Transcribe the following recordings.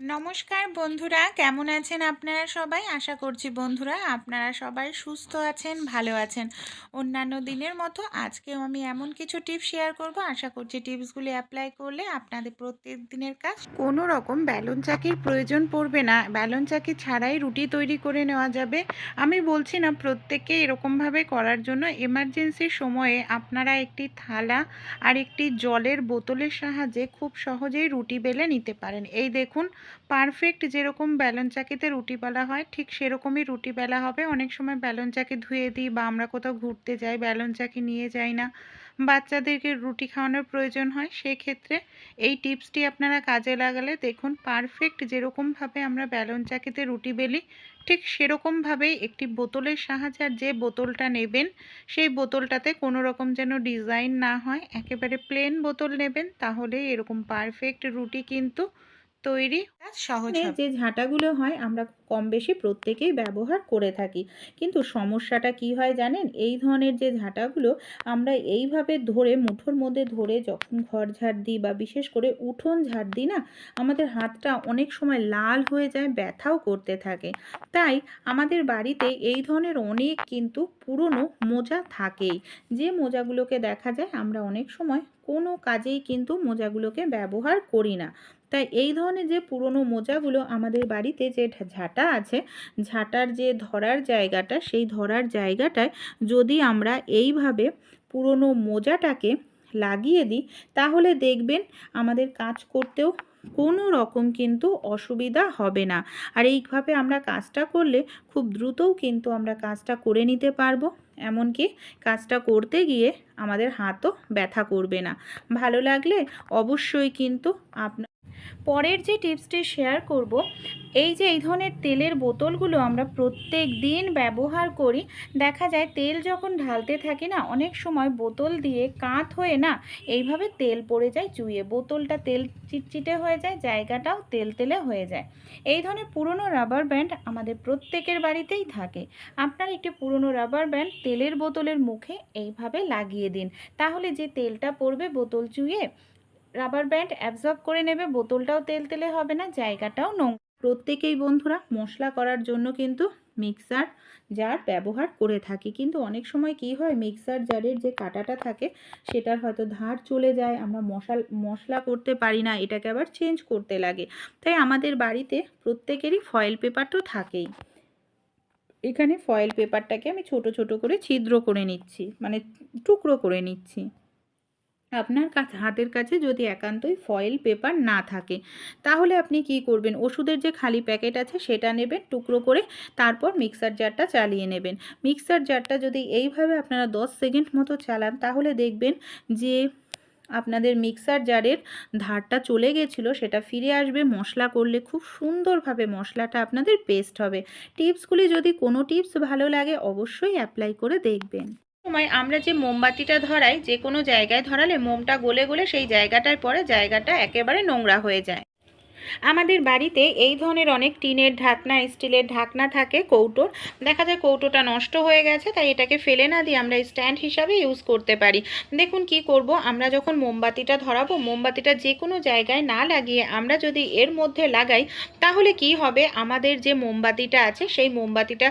নমস্কার বন্ধুরা, কেমন আছেন আপনারা সবাই? আশা করছি বন্ধুরা আপনারা সবাই সুস্থ আছেন, ভালো আছেন। অন্যান্য দিনের মতো আজকেও আমি এমন কিছু টিপস শেয়ার করব। আশা করছি টিপসগুলি অ্যাপ্লাই করলে আপনাদের প্রত্যেক দিনের কাজ কোনো রকম ব্যালন চাকির প্রয়োজন পড়বে না। ব্যালন চাকি ছাড়াই রুটি তৈরি করে নেওয়া যাবে। আমি বলছি না প্রত্যেককে এরকমভাবে করার জন্য। এমার্জেন্সির সময়ে আপনারা একটি থালা আর একটি জলের বোতলের সাহায্যে খুব সহজেই রুটি বেলে নিতে পারেন। এই দেখুন পারফেক্ট যেরকম ব্যালন চাকিতে রুটি বেলা হয়, ঠিক সেরকমই রুটি বেলা হবে। অনেক সময় ব্যালন চাকি ধুয়ে দিই বা আমরা কোথাও ঘুরতে যাই, ব্যালন চাকি নিয়ে যাই না। বাচ্চাদেরকে রুটি খাওয়ানোর প্রয়োজন হয় সেই ক্ষেত্রে এই টিপসটি আপনারা কাজে লাগালে দেখুন পারফেক্ট যেরকমভাবে আমরা ব্যালন চাকিতে রুটি বেলি, ঠিক সেরকমভাবেই একটি বোতলের সাহায্যে আর যে বোতলটা নেবেন, সেই বোতলটাতে কোনো রকম যেন ডিজাইন না হয়, একেবারে প্লেন বোতল নেবেন তাহলে এরকম পারফেক্ট রুটি কিন্তু তৈরি সহজ যে ঝাঁটাগুলো হয় আমরা কম বেশি প্রত্যেকেই ব্যবহার করে থাকি। কিন্তু সমস্যাটা কি হয় জানেন? এই ধরনের যে ঝাঁটাগুলো আমরা এইভাবে ধরে মুঠোর মধ্যে ধরে যখন ঘর ঝাড় দিই বা বিশেষ করে উঠোন ঝাড় দিই না আমাদের হাতটা অনেক সময় লাল হয়ে যায় ব্যথাও করতে থাকে। তাই আমাদের বাড়িতে এই ধরনের অনেক কিন্তু পুরনো মোজা থাকেই। যে মোজাগুলোকে দেখা যায় আমরা অনেক সময় কোনো কাজেই কিন্তু মোজাগুলোকে ব্যবহার করি না। তাই এই ধরনের যে পুরনো মোজাগুলো আমাদের বাড়িতে যে ঝাঁটা আছে, ঝাঁটার যে ধরার জায়গাটা, সেই ধরার জায়গাটায় যদি আমরা এইভাবে পুরনো মোজাটাকে লাগিয়ে দিই, তাহলে দেখবেন আমাদের কাজ করতেও কোনো রকম কিন্তু অসুবিধা হবে না। আর এইভাবে আমরা কাজটা করলে খুব দ্রুতও কিন্তু আমরা কাজটা করে নিতে পারব। এমনকি কাজটা করতে গিয়ে আমাদের হাতও ব্যথা করবে না। ভালো লাগলে অবশ্যই কিন্তু আপনার পরের যে টিপসটি শেয়ার করব, এই যে এই ধরনের তেলের বোতলগুলো আমরা প্রত্যেক দিন ব্যবহার করি, দেখা যায় তেল যখন ঢালতে থাকি না, অনেক সময় বোতল দিয়ে কাঁত হয়ে না, এইভাবে তেল পড়ে যায়, চুইয়ে বোতলটা তেল চিটচিটে হয়ে যায়, জায়গাটাও তেল তেলে হয়ে যায়। এই ধরনের পুরনো রাবার ব্যান্ড আমাদের প্রত্যেকের বাড়িতেই থাকে। আপনার একটি পুরনো রাবার ব্যান্ড তেলের বোতলের মুখে এইভাবে লাগিয়ে দিন, তাহলে যে তেলটা পড়বে বোতল চুইয়ে রাবার ব্যান্ড অ্যাবজর্ব করে নেবে, বোতলটাও তেল তেলে হবে না, জায়গাটাও নোংরা। প্রত্যেকেই বন্ধুরা, মশলা করার জন্য কিন্তু মিক্সার জার ব্যবহার করে থাকি। কিন্তু অনেক সময় কি হয় মিক্সার জারের যে কাটাটা থাকে, সেটার হয়তো ধার চলে যায়, আমরা মশাল, মশলা করতে পারি না, এটাকে আবার চেঞ্জ করতে লাগে। তাই আমাদের বাড়িতে প্রত্যেকেরই ফয়েল পেপার তো থাকেই। এখানে ফয়েল পেপারটাকে আমি ছোট ছোট করে ছিদ্র করে নিচ্ছি মানে টুকরো করে নিচ্ছি। আপনার কাছে, হাতের কাছে যদি একান্তই ফয়েল পেপার না থাকে, তাহলে আপনি কি করবেন? ওষুধের যে খালি প্যাকেট আছে সেটা নেবেন, টুকরো করে তারপর মিক্সার জারটা চালিয়ে নেবেন। মিক্সার জারটা যদি এইভাবে আপনারা 10 সেকেন্ড মতো চালান, তাহলে দেখবেন যে আপনাদের মিক্সার জারের ধারটা চলে গেছিল, সেটা ফিরে আসবে, মশলা করলে খুব সুন্দরভাবে মশলাটা আপনাদের পেস্ট হবে। টিপসগুলি যদি কোনো টিপস ভালো লাগে, অবশ্যই অ্যাপ্লাই করে দেখবেন। সময় আমরা যে মোমবাতিটা ধরাই, যে কোনো জায়গায় ধরালে মোমটা গলে গলে সেই জায়গাটার পরে জায়গাটা একেবারে নোংরা হয়ে যায়। আমাদের বাড়িতে এই ধরনের অনেক টিনের ঢাকনা, স্টিলের ঢাকনা থাকে কৌটোর। দেখা যায় কৌটোটা নষ্ট হয়ে গেছে, তাই এটাকে ফেলে না দিয়ে আমরা স্ট্যান্ড হিসাবে ইউজ করতে পারি। দেখুন কি করব, আমরা যখন মোমবাতিটা ধরাবো, মোমবাতিটা যে কোনো জায়গায় না লাগিয়ে আমরা যদি এর মধ্যে লাগাই, তাহলে কি হবে? আমাদের যে মোমবাতিটা আছে, সেই মোমবাতিটা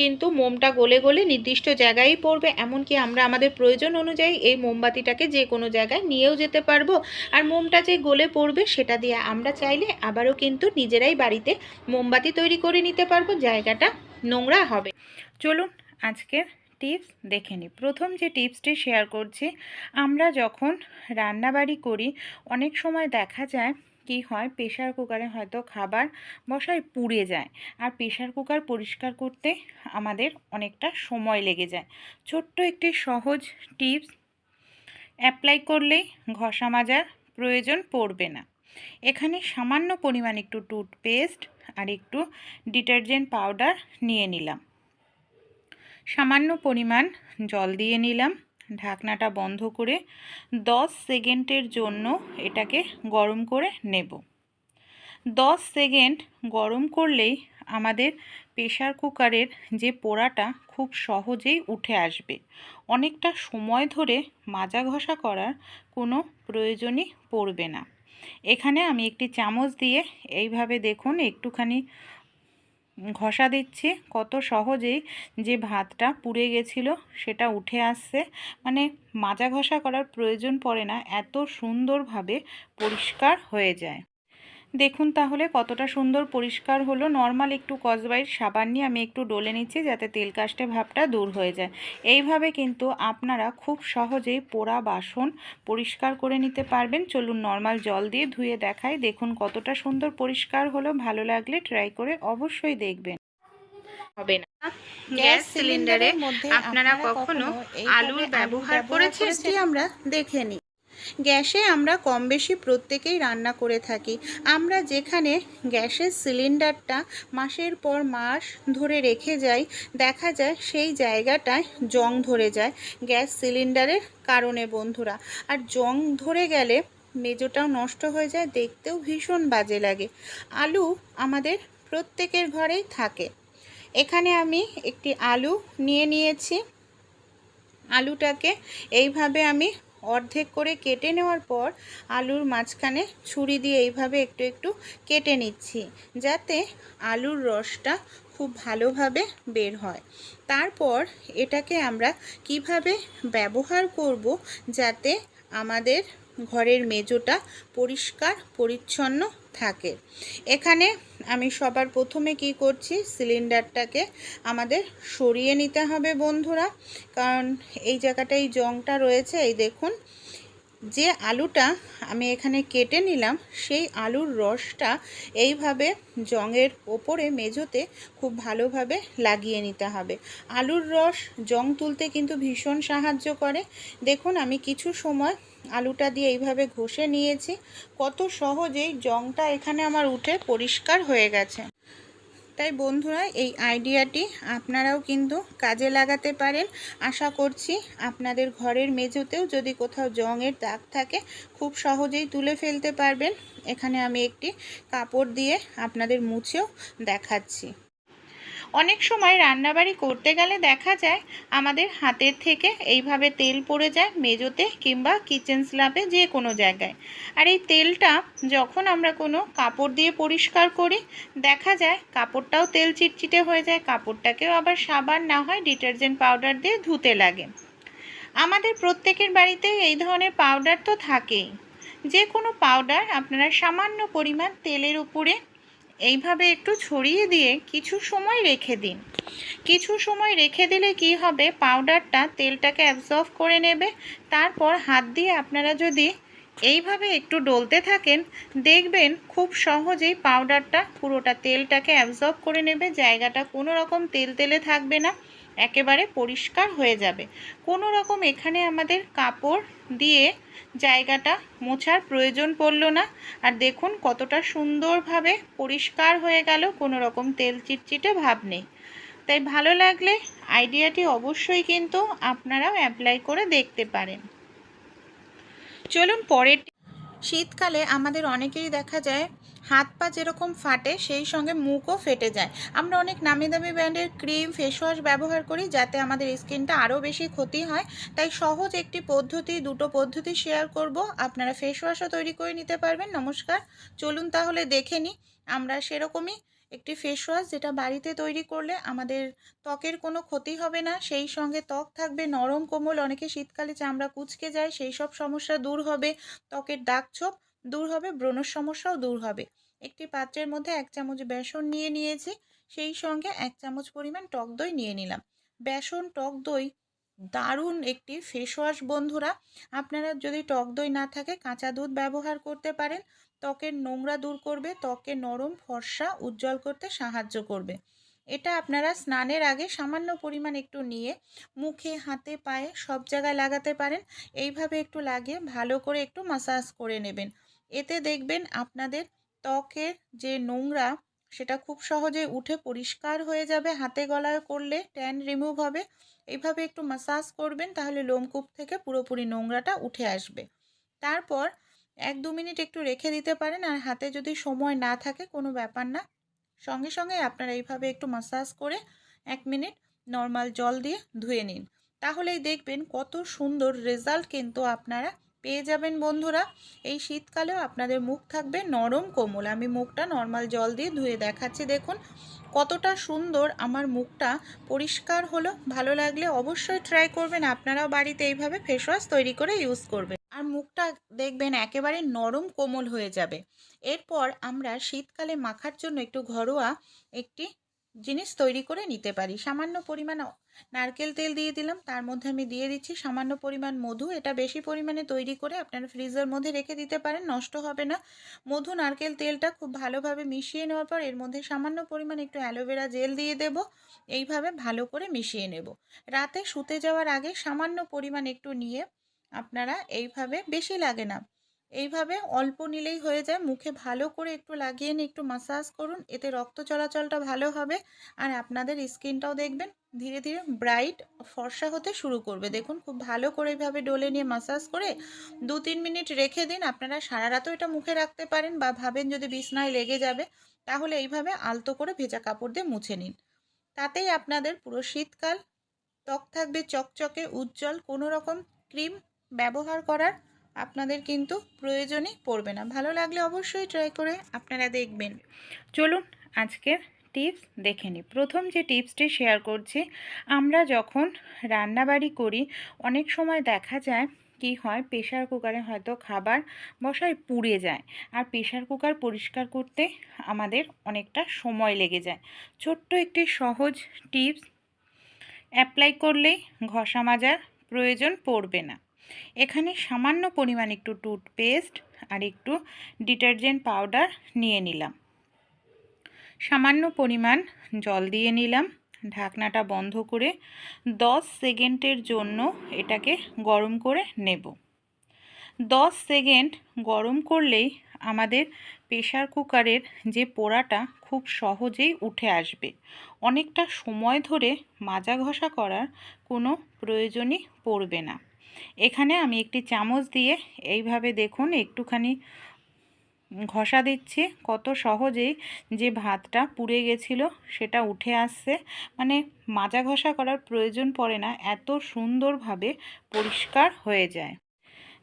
কিন্তু মোমটা গলে গলে নির্দিষ্ট জায়গায় পড়বে। এমনকি আমরা আমাদের প্রয়োজন অনুযায়ী এই মোমবাতিটাকে যে কোনো জায়গায় নিয়েও যেতে পারব। আর মোমটা যে গলে পড়বে, সেটা দিয়ে আমরা চাইলে চাইলে আবারও কিন্তু নিজেরাই বাড়িতে মোমবাতি তৈরি করে নিতে পারব, জায়গাটা নোংরা হবে। চলুন আজকের টিপস দেখে নিই। প্রথম যে টিপসটি শেয়ার করছি, আমরা যখন রান্নাবাড়ি করি, অনেক সময় দেখা যায় কি হয় প্রেশার কুকারে হয়তো খাবার বসায় পুড়ে যায় আর প্রেশার কুকার পরিষ্কার করতে আমাদের অনেকটা সময় লেগে যায়। ছোট্ট একটি সহজ টিপস, অ্যাপ্লাই করলেই ঘষা মাজার প্রয়োজন পড়বে না। এখানে সামান্য পরিমাণ একটু টুথপেস্ট আর একটু ডিটারজেন্ট পাউডার নিয়ে নিলাম। সামান্য পরিমাণ জল দিয়ে নিলাম। ঢাকনাটা বন্ধ করে 10 সেকেন্ডের জন্য এটাকে গরম করে নেব। 10 সেকেন্ড গরম করলেই আমাদের প্রেশার কুকারের যে পোড়াটা খুব সহজেই উঠে আসবে। অনেকটা সময় ধরে মাজা ঘষা করার কোনো প্রয়োজনই পড়বে না। এখানে আমি একটি চামচ দিয়ে এইভাবে দেখুন একটুখানি ঘষা দিচ্ছি। কত সহজেই যে ভাতটা পুড়ে গেছিল সেটা উঠে আসছে। মানে মাজা ঘষা করার প্রয়োজন পড়ে না, এত সুন্দরভাবে পরিষ্কার হয়ে যায়। দেখুন তাহলে কতটা সুন্দর পরিষ্কার হলো। নর্মাল একটু কসবাইট সাবান নিয়ে আমি একটু ডলে নিচ্ছি যাতে তেল কাস্টে ভাবটা দূর হয়ে যায়। এইভাবে কিন্তু আপনারা খুব সহজেই পোড়া বাসন পরিষ্কার করে নিতে পারবেন। চলুন নর্মাল জল দিয়ে ধুয়ে দেখাই। দেখুন কতটা সুন্দর পরিষ্কার হলো। ভালো লাগলে ট্রাই করে অবশ্যই দেখবেন। হবে না। গ্যাস সিলিন্ডারের মধ্যে আপনারা কখনো আলুর ব্যবহার করেছেন? আমরা দেখে নিই। গ্যাসে আমরা কম বেশি প্রত্যেকেই রান্না করে থাকি। আমরা যেখানে গ্যাসের সিলিন্ডারটা মাসের পর মাস ধরে রেখে যাই, দেখা যায় সেই জায়গাটায় জং ধরে যায় গ্যাস সিলিন্ডারের কারণে বন্ধুরা। আর জং ধরে গেলে মেজোটাও নষ্ট হয়ে যায়, দেখতেও ভীষণ বাজে লাগে। আলু আমাদের প্রত্যেকের ঘরেই থাকে। এখানে আমি একটি আলু নিয়ে নিয়েছি। আলুটাকে এইভাবে আমি অর্ধেক করে কেটে নেওয়ার পর আলুর মাঝখানে ছুরি দিয়ে এইভাবে একটু একটু কেটে নিচ্ছি, যাতে আলুর রসটা খুব ভালোভাবে বের হয়। তারপর এটাকে আমরা কীভাবে ব্যবহার করব যাতে আমাদের ঘরের মেজোটা পরিষ্কার, পরিচ্ছন্ন থাকে। এখানে আমি সবার প্রথমে কি করছি? সিলিন্ডারটাকে আমাদের সরিয়ে নিতে হবে বন্ধুরা। কারণ এই জায়গাটায় জংটা রয়েছে, এই দেখুন। যে আলুটা আমি এখানে কেটে নিলাম, সেই আলুর রসটা এইভাবে জংয়ের ওপরে মেঝোতে খুব ভালোভাবে লাগিয়ে নিতে হবে। আলুর রস জং তুলতে কিন্তু ভীষণ সাহায্য করে। দেখুন, আমি কিছু সময় আলুটা দিয়ে এইভাবে ঘষে নিয়েছি। কত সহজেই জংটা এখানে আমার উঠে পরিষ্কার হয়ে গেছে। তাই বন্ধুরা, এই আইডিয়াটি আপনারাও কিন্তু কাজে লাগাতে পারেন। আশা করছি আপনাদের ঘরের মেঝেতেও যদি কোথাও জংয়ের দাগ থাকে, খুব সহজেই তুলে ফেলতে পারবেন। এখানে আমি একটি কাপড় দিয়ে আপনাদের মুছেও দেখাচ্ছি। অনেক সময় রান্নাবাড়ি করতে গেলে দেখা যায় আমাদের হাতের থেকে এইভাবে তেল পড়ে যায় মেজোতে কিংবা কিচেন স্ল্যাবে যে কোনো জায়গায়। আর এই তেলটা যখন আমরা কোনো কাপড় দিয়ে পরিষ্কার করি, দেখা যায় কাপড়টাও তেল চিটচিটে হয়ে যায়, কাপড়টাকেও আবার সাবান না হয় ডিটারজেন্ট পাউডার দিয়ে ধুতে লাগে। আমাদের প্রত্যেকের বাড়িতে এই ধরনের পাউডার তো থাকেই। যে কোনো পাউডার আপনারা সামান্য পরিমাণ তেলের উপরে এইভাবে একটু ছড়িয়ে দিয়ে কিছু সময় রেখে দিন। কিছু সময় রেখে দিলে কি হবে? পাউডারটা তেলটাকে অ্যাবজর্ব করে নেবে। তারপর হাত দিয়ে আপনারা যদি এইভাবে একটু ডলতে থাকেন, দেখবেন খুব সহজেই পাউডারটা পুরোটা তেলটাকে অ্যাবজর্ব করে নেবে। জায়গাটা কোনো রকম তেল তেলে থাকবে না। একেবারে পরিষ্কার হয়ে যাবে। কোনো রকম এখানে আমাদের কাপড় দিয়ে জায়গাটা মোছার প্রয়োজন পড়ল না। আর দেখুন কতটা সুন্দরভাবে পরিষ্কার হয়ে গেল, কোনো রকম তেল চিটচিটে ভাব নেই। তাই ভালো লাগলে আইডিয়াটি অবশ্যই কিন্তু আপনারাও অ্যাপ্লাই করে দেখতে পারেন। চলুন পরের শীতকালে আমাদের অনেকেই দেখা যায় হাত পা যেরকম ফাটে, সেই সঙ্গে মুখও ফেটে যায়। আমরা অনেক নামি দামি ব্র্যান্ডের ক্রিম ফেস ওয়াশ ব্যবহার করি যাতে আমাদের স্কিনটা আরও বেশি ক্ষতি হয়। তাই সহজ একটি পদ্ধতি, দুটো পদ্ধতি শেয়ার করব। আপনারা ফেস ওয়াশও তৈরি করে নিতে পারবেন। নমস্কার। চলুন তাহলে দেখে নিই। আমরা সেরকমই একটি ফেস ওয়াশ যেটা বাড়িতে তৈরি করলে আমাদের ত্বকের কোনো ক্ষতি হবে না। সেই সঙ্গে ত্বক থাকবে নরম কোমল। অনেকে শীতকালে চামড়া কুচকে যায়, সেই সব সমস্যা দূর হবে। ত্বকের দাগ ছোপ দূর হবে, ব্রণর সমস্যাও দূর হবে। একটি পাত্রের মধ্যে এক চামচ বেসন নিয়ে নিয়েছি, সেই সঙ্গে এক চামচ পরিমাণ টক দই নিয়ে নিলাম। বেসন, টক দই দারুণ একটি ফেস ওয়াশ বন্ধুরা। আপনারা যদি টক দই না থাকে কাঁচা দুধ ব্যবহার করতে পারেন। ত্বকের নোংরা দূর করবে, ত্বকে নরম ফর্সা উজ্জ্বল করতে সাহায্য করবে। এটা আপনারা স্নানের আগে সামান্য পরিমাণ একটু নিয়ে মুখে, হাতে, পায়ে সব জায়গায় লাগাতে পারেন। এইভাবে একটু লাগিয়ে ভালো করে একটু মাসাজ করে নেবেন। এতে দেখবেন আপনাদের ত্বকের যে নোংরা, সেটা খুব সহজে উঠে পরিষ্কার হয়ে যাবে, হাতে গলায় করলে ট্যান রিমুভ হবে। এইভাবে একটু মাসাজ করবেন, তাহলে লোমকূপ থেকে পুরোপুরি নোংরাটা উঠে আসবে। তারপর এক দু মিনিট একটু রেখে দিতে পারেন, আর হাতে যদি সময় না থাকে, কোনো ব্যাপার না। সঙ্গে সঙ্গে আপনারা এইভাবে একটু মাসাজ করে এক মিনিট নর্মাল জল দিয়ে ধুয়ে নিন। তাহলেই দেখবেন কত সুন্দর রেজাল্ট কিন্তু আপনারা পেয়ে যাবেন বন্ধুরা। এই শীতকালেও আপনাদের মুখ থাকবে নরম কোমল। আমি মুখটা নর্মাল জল দিয়ে ধুয়ে দেখাচ্ছি, দেখুন। কতটা সুন্দর আমার মুখটা পরিষ্কার হলো। ভালো লাগলে অবশ্যই ট্রাই করবেন। আপনারাও বাড়িতে এইভাবে ফেস ওয়াশ তৈরি করে ইউজ করবেন। আর মুখটা দেখবেন একেবারে নরম কোমল হয়ে যাবে। এরপর আমরা শীতকালে মাখার জন্য একটু ঘরোয়া একটি জিনিস তৈরি করে নিতে পারি। সামান্য পরিমাণ নারকেল তেল দিয়ে দিলাম, তার মধ্যে আমি দিয়ে দিচ্ছি সামান্য পরিমাণ মধু। এটা বেশি পরিমাণে তৈরি করে আপনারা ফ্রিজের মধ্যে রেখে দিতে পারেন, নষ্ট হবে না। মধু, নারকেল তেলটা খুব ভালোভাবে মিশিয়ে নেওয়ার পর এর মধ্যে সামান্য পরিমাণ একটু অ্যালোভেরা জেল দিয়ে দেব। এইভাবে ভালো করে মিশিয়ে নেব। রাতে শুতে যাওয়ার আগে সামান্য পরিমাণ একটু নিয়ে আপনারা এইভাবে, বেশি লাগে না। এইভাবে অল্প নিলেই হয়ে যায়। মুখে ভালো করে একটু লাগিয়ে নিয়ে একটু মাসাজ করুন, এতে রক্ত চলাচলটা ভালো হবে। আর আপনাদের স্কিনটাও দেখবেন, ধীরে ধীরে ব্রাইট ফর্সা হতে শুরু করবে। দেখুন, খুব ভালো করে এইভাবে ডলে নিয়ে মাসাজ করে দু তিন মিনিট রেখে দিন। আপনারা সারা রাতও এটা মুখে রাখতে পারেন বা ভাবেন যদি বিছনায় লেগে যাবে, তাহলে এইভাবে আলতো করে ভেজা কাপড় দিয়ে মুছে নিন। তাতেই আপনাদের পুরো শীতকাল ত্বক থাকবে চকচকে, উজ্জ্বল। কোনো রকম ক্রিম ব্যবহার করার আপনাদের কিন্তু প্রয়োজনই পড়বে না। ভালো লাগলে অবশ্যই ট্রাই করে আপনারা দেখবেন। চলুন আজকের টিপস দেখে নিই। প্রথম যে টিপসটি শেয়ার করছি, আমরা যখন রান্নাবাড়ি করি, অনেক সময় দেখা যায় কি হয় প্রেশার কুকারে হয়তো খাবার বসায় পুড়ে যায় আর প্রেশার কুকার পরিষ্কার করতে আমাদের অনেকটা সময় লেগে যায়। ছোট্ট একটি সহজ টিপস অ্যাপ্লাই করলেই ঘষা মাজার প্রয়োজন পড়বে না। এখানে সামান্য পরিমাণ একটু টুথপেস্ট আর একটু ডিটারজেন্ট পাউডার নিয়ে নিলাম। সামান্য পরিমাণ জল দিয়ে নিলাম। ঢাকনাটা বন্ধ করে দশ সেকেন্ডের জন্য এটাকে গরম করে নেব। দশ সেকেন্ড গরম করলেই আমাদের প্রেশার কুকারের যে পোড়াটা খুব সহজেই উঠে আসবে। অনেকটা সময় ধরে মাজা ঘষা করার কোনো প্রয়োজনই পড়বে না। এখানে আমি একটি চামচ দিয়ে এইভাবে দেখুন একটুখানি ঘষা দিচ্ছি। কত সহজেই যে ভাতটা পুড়ে গেছিল সেটা উঠে আসছে। মানে মাজা ঘষা করার প্রয়োজন পড়ে না, এত সুন্দরভাবে পরিষ্কার হয়ে যায়।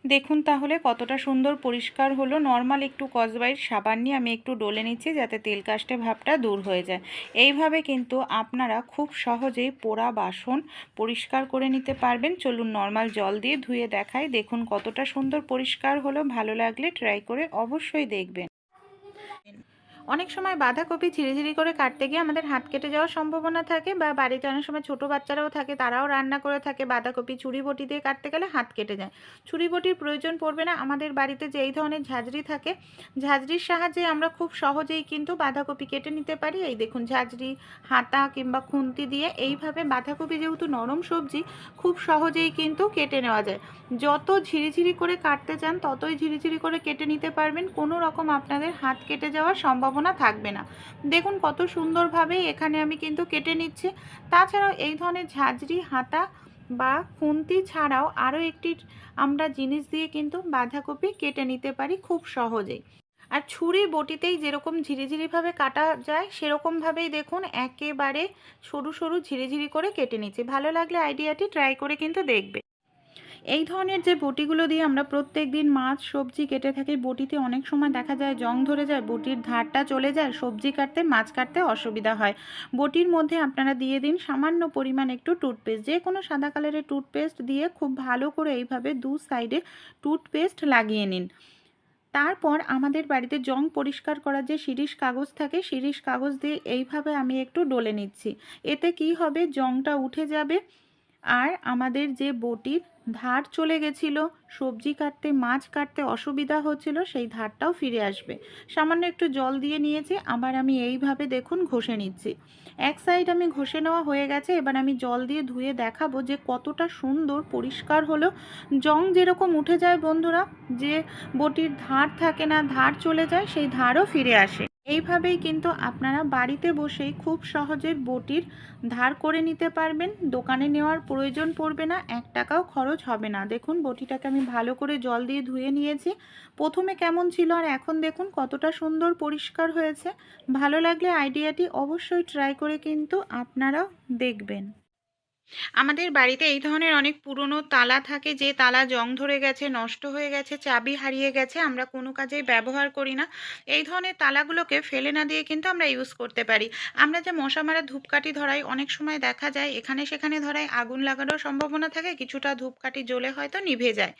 দেখুন তাহলে কতটা সুন্দর পরিষ্কার হলো। নর্মাল একটু কসবাইট সাবান নিয়ে আমি একটু ডলে নিচ্ছি যাতে তেল কাস্টে ভাবটা দূর হয়ে যায়। এইভাবে কিন্তু আপনারা খুব সহজেই পোড়া বাসন পরিষ্কার করে নিতে পারবেন। চলুন নর্মাল জল দিয়ে ধুয়ে দেখাই। দেখুন কতটা সুন্দর পরিষ্কার হলো। ভালো লাগলে ট্রাই করে অবশ্যই দেখবেন। অনেক সময় বাঁধাকপি ঝিরিঝিরি করে কাটতে গিয়ে আমাদের হাত কেটে যাওয়ার সম্ভাবনা থাকে বা বাড়িতে অনেক সময় ছোট বাচ্চারাও থাকে, তারাও রান্না করে থাকে। বাঁধাকপি ছুরি বটি দিয়ে কাটতে গেলে হাত কেটে যায়। ছুরি বটির প্রয়োজন পড়বে না। আমাদের বাড়িতে যে এই ধরনের ঝাঁঝরি থাকে, ঝাঁঝরির সাহায্যে আমরা খুব সহজেই কিন্তু বাঁধাকপি কেটে নিতে পারি। এই দেখুন ঝাঁঝরি, হাতা কিংবা খুন্তি দিয়ে এইভাবে বাঁধাকপি যেহেতু নরম সবজি, খুব সহজেই কিন্তু কেটে নেওয়া যায়। যত ঝিরিঝিরি করে কাটতে চান, ততই ঝিরিঝিরি করে কেটে নিতে পারবেন। কোনো রকম আপনাদের হাত কেটে যাওয়ার সম্ভাবনা থাকবে না। দেখুন কত সুন্দরভাবে এখানে আমি কিন্তু কেটে নিচ্ছি। তাছাড়াও এই ধরনের ঝাঁঝরি, হাতা বা খুন্তি ছাড়াও আরও একটি আমরা জিনিস দিয়ে কিন্তু বাঁধাকপি কেটে নিতে পারি খুব সহজেই। আর ছুরি বটিতেই যেরকম ঝিরিঝিরিভাবে কাটা যায়, সেরকমভাবেই দেখুন একেবারে সরু সরু ঝিরিঝিরি করে কেটে নিচ্ছি। ভালো লাগলে আইডিয়াটি ট্রাই করে কিন্তু দেখবে এই ধরনের যে বটিগুলো দিয়ে আমরা প্রত্যেক দিন মাছ, সবজি কেটে থাকি, বটিতে অনেক সময় দেখা যায় জং ধরে যায়, বটির ধারটা চলে যায়, সবজি কাটতে, মাছ কাটতে অসুবিধা হয়। বটির মধ্যে আপনারা দিয়ে দিন সামান্য পরিমাণ একটু টুথপেস্ট, যে কোনো সাদা কালারের টুথপেস্ট দিয়ে খুব ভালো করে এইভাবে দু সাইডে টুথপেস্ট লাগিয়ে নিন। তারপর আমাদের বাড়িতে জং পরিষ্কার করার যে শিরিষ কাগজ থাকে, শিরিষ কাগজ দিয়ে এইভাবে আমি একটু ডলে নিচ্ছি। এতে কি হবে? জংটা উঠে যাবে আর আমাদের যে বটির ধার চলে গেছিল, সবজি কাটতে, মাছ কাটতে অসুবিধা হচ্ছিল, সেই ধারটাও ফিরে আসবে। সামান্য একটু জল দিয়ে নিয়েছি, আবার আমি এইভাবে দেখুন ঘষে নিচ্ছি। এক সাইড আমি ঘষে নেওয়া হয়ে গেছে, এবার আমি জল দিয়ে ধুয়ে দেখাবো যে কতটা সুন্দর পরিষ্কার হলো। জং যেরকম উঠে যায় বন্ধুরা, যে বটির ধার থাকে না, ধার চলে যায়, সেই ধারও ফিরে আসে। এইভাবেই কিন্তু আপনারা বাড়িতে বসেই খুব সহজে বটির ধার করে নিতে পারবেন। দোকানে নেওয়ার প্রয়োজন পড়বে না, এক টাকাও খরচ হবে না। দেখুন, বটিটাকে আমি ভালো করে জল দিয়ে ধুয়ে নিয়েছি। প্রথমে কেমন ছিল আর এখন দেখুন কতটা সুন্দর পরিষ্কার হয়েছে। ভালো লাগলে আইডিয়াটি অবশ্যই ট্রাই করে কিন্তু আপনারাও দেখবেন। আমাদের বাড়িতে এই ধরনের অনেক পুরনো তালা থাকে যে তালা জং ধরে গেছে, নষ্ট হয়ে গেছে, চাবি হারিয়ে গেছে, আমরা কোনো কাজেই ব্যবহার করি না। এই ধরনের তালাগুলোকে ফেলে না দিয়ে কিন্তু আমরা ইউজ করতে পারি। আমরা যে মশা মারা ধূপকাঠি ধরাই, অনেক সময় দেখা যায় এখানে সেখানে ধরাই আগুন লাগানোর সম্ভাবনা থাকে, কিছুটা ধূপকাঠি জ্বলে হয়তো নিভে যায়।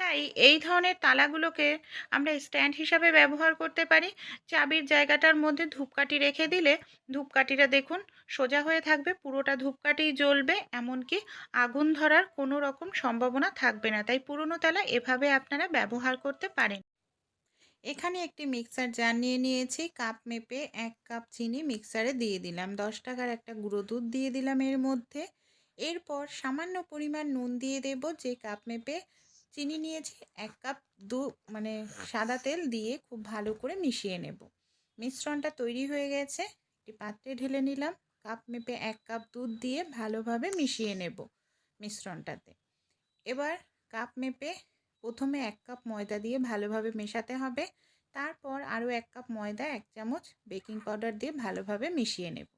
তাই এই ধরনের তালাগুলোকে আমরা স্ট্যান্ড হিসাবে ব্যবহার করতে পারি। চাবির জায়গাটার মধ্যে ধূপকাঠি রেখে দিলে ধূপকাঠিটা দেখুন সোজা হয়ে থাকবে, পুরোটা ধূপকাঠি জ্বলবে, এমনকি আগুন ধরার কোনো রকম সম্ভাবনা থাকবে না। তাই পুরনো তালা এভাবে আপনারা ব্যবহার করতে পারেন। এখানে একটি মিক্সার জার নিয়ে নিয়েছি, কাপ মেপে এক কাপ চিনি মিক্সারে দিয়ে দিলাম, দশ টাকার একটা গুঁড়ো দুধ দিয়ে দিলাম এর মধ্যে। এরপর সামান্য পরিমাণ নুন দিয়ে দেব, যে কাপ মেপে চিনি নিয়েছি, এক কাপ দু মানে সাদা তেল দিয়ে খুব ভালো করে মিশিয়ে নেব। মিশ্রণটা তৈরি হয়ে গেছে, একটি পাত্রে ঢেলে নিলাম, কাপ মেপে এক কাপ দুধ দিয়ে ভালোভাবে মিশিয়ে নেব মিশ্রণটাতে। এবার কাপ মেপে প্রথমে এক কাপ ময়দা দিয়ে ভালোভাবে মেশাতে হবে, তারপর আরও এক কাপ ময়দা, এক চামচ বেকিং পাউডার দিয়ে ভালোভাবে মিশিয়ে নেব।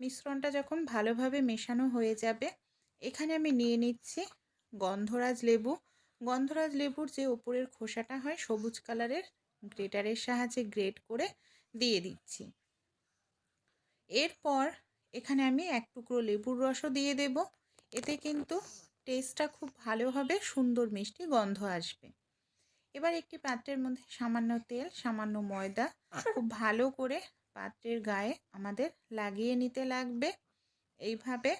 মিশ্রণটা যখন ভালোভাবে মেশানো হয়ে যাবে, এখানে আমি নিয়ে নিচ্ছি গন্ধরাজ লেবু গন্ধরাজ লেবুর যে ওপরের খোসাটা হয়, সবুজ কালারের গ্রেটারের সাহায্যে গ্রেট করে দিয়ে দিচ্ছি। এরপর এখানে আমি এক টুকরো লেবুর রসও দিয়ে দেব। এতে কিন্তু টেস্টটা খুব ভালো হবে, সুন্দর মিষ্টি গন্ধ আসবে। এবার একটি পাত্রের মধ্যে সামান্য তেল, সামান্য ময়দা খুব ভালো করে পাত্রের গায়ে আমাদের লাগিয়ে নিতে লাগবে। এইভাবে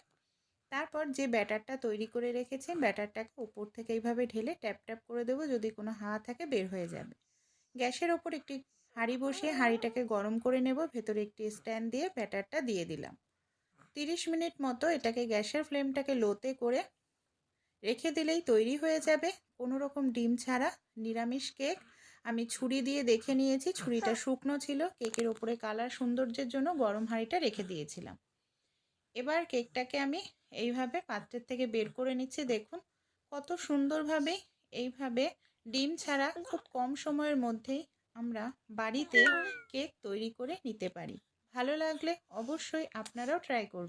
তারপর যে ব্যাটারটা তৈরি করে রেখেছি ব্যাটারটাকে উপর থেকে এইভাবে ঢেলে ট্যাপ ট্যাপ করে দেবো। যদি কোনো হাওয়া থাকে বের হয়ে যাবে। গ্যাসের ওপর একটি হাঁড়ি বসিয়ে হাঁড়িটাকে গরম করে নেব। ভেতরে একটি স্ট্যান্ড দিয়ে ব্যাটারটা দিয়ে দিলাম। তিরিশ মিনিট মতো এটাকে গ্যাসের ফ্লেমটাকে লোতে করে রেখে দিলেই তৈরি হয়ে যাবে। কোনো রকম ডিম ছাড়া নিরামিষ কেক। আমি ছুরি দিয়ে দেখে নিয়েছি। ছুরিটা শুকনো ছিল। কেকের ওপরে কালার সৌন্দর্যের জন্য গরম হাঁড়িটা রেখে দিয়েছিলাম। এবার কেকটাকে আমি এইভাবে পাত্রের থেকে বের করে নিচ্ছি। দেখুন, কত সুন্দরভাবে এইভাবে ডিম ছাড়া খুব কম সময়ের মধ্যেই আমরা বাড়িতে কেক তৈরি করে নিতে পারি। ভালো লাগলে অবশ্যই আপনারাও ট্রাই করবেন।